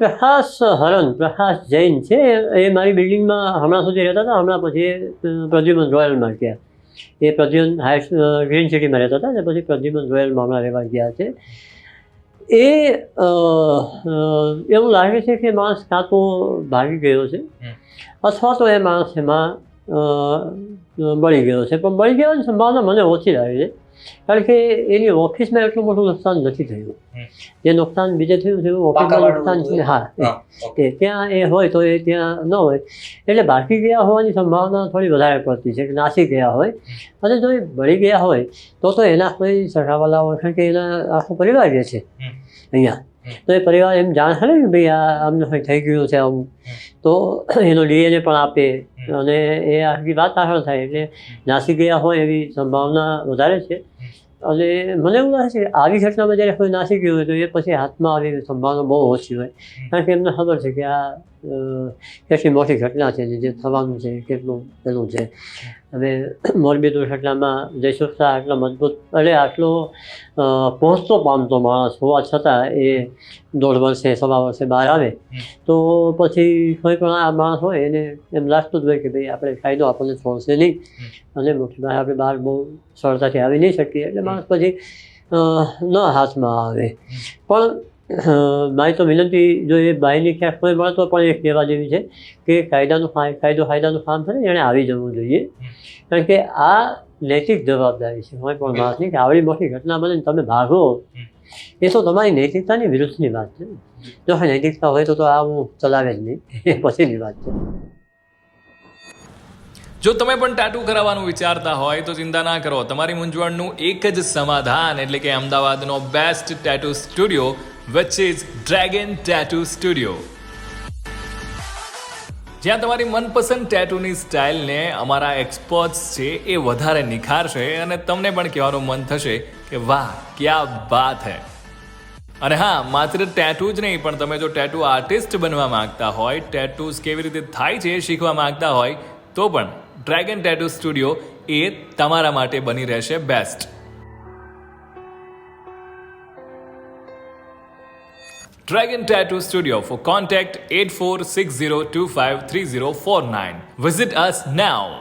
પ્રકાશ હરન પ્રકાશ જૈન છે. એ મારી બિલ્ડિંગમાં હમણાં સુધી રહેતા હતા. હમણાં પછી પ્રદ્યુમન રોયલમાં ગયા. એ પ્રદ્યુમન હાઈ ગ્રીન સિટીમાં રહેતા હતા. અને પછી પ્રદ્યુમન રોયલમાં હમણાં રહેવા ગયા છે. એ એવું લાગે છે કે માણસ કાં તો ભાગી ગયો છે. અથવા તો એ માણસ એમાં મળી બળી ગયો છે. પણ બળી ગયાની સંભાવના મને ઓછી લાગે છે. કારણ કે એની ઓફિસમાં એટલું મોટું નુકસાન નથી થયું. જે નુકસાન બીજે થયું છે ઓફિસમાં નુકસાન છે હા. કે ત્યાં એ હોય તો એ ત્યાં ન હોય. એટલે બાકી ગયા હોવાની સંભાવના થોડી વધારે પડતી છે કે નાસી ગયા હોય. અને જો એ મળી ગયા હોય તો તો એના કોઈ સગાવાલા હોય કારણ કે એના આખો પરિવાર જે છે. અહીંયા. તો એ પરિવાર એમ જાણ કરે કે ભાઈ આ આમને થઈ ગયું છે આવું તો એનો ડીએનએ પણ આપે. અને એ આખી વાત આગળ થાય એટલે નાસી ગયા હોય એવી સંભાવના વધારે છે. અને મને એવું લાગે છે આવી ઘટનામાં જ્યારે કોઈ નાસી ગયું હોય તો એ પછી હાથમાં આવે એવી સંભાવના બહુ ઓછી હોય. કારણ કે એમને ખબર છે કે આ કેટલી મોટી ઘટના છે જે થવાનું છે કેટલું પેલું છે હવે મોરબી દુર્ઘટનામાં જયસુખ શાહ આટલો મજબૂત એટલે આટલો પહોંચતો પામતો માણસ હોવા છતાં એ દોઢ વર્ષે સવા વર્ષે બહાર આવે તો પછી કોઈ પણ આ માણસ હોય એને એમ લાગતું જ હોય કે ભાઈ આપણે ફાયદો આપણને છોડશે નહીં અને મોટી આપણે બહાર બહુ સરળતાથી આવી નહીં શકીએ એટલે માણસ પછી ન હાથમાં આવે પણ મારી તો વિનંતી, જો એ બાઈની ક્યાંક કોઈ મળે તો પણ એ કહેવા જેવી છે કે કાયદાનું કાયદો કાયદાનું કામ થાય એણે આવી જવું જોઈએ. કારણ કે આ નૈતિક જવાબદારી છે. કોઈ પણ માણસની કે આવડી મોટી ઘટના બને તમે ભાગો, એ તો તમારી નૈતિકતાની વિરુદ્ધની વાત છે જો નૈતિકતા હોય તો તો આ હું ચલાવે જ નહીં. એ પછીની વાત છે. જો તમે પણ ટાટુ કરાવવાનું વિચારતા હોય તો ચિંતા ના કરો. તમારી મૂંઝવણનું એક જ સમાધાન, એટલે કે અમદાવાદનો best tattoo studio which is dragon tattoo studio જ્યાં તમારી મનપસંદ ટેટુની સ્ટાઇલને અમારા એક્સપર્ટ્સ છે એ વધારે નિખારશે અને તમને પણ કહેવાનું મન થશે કે વાહ, ક્યા બાત હે. અને હા, માત્ર ટેટુ જ નહીં, પણ તમે જો ટેટુ આર્ટિસ્ટ બનવા માંગતા હોય ટેટુઝ કેવી રીતે થાય છે શીખવા માંગતા હોય, તો પણ ડ્રેગન ટેટુ સ્ટુડિયો એ તમારા માટે બની રહેશે best Dragon Tattoo Studio for contact 8460253049. Visit us now.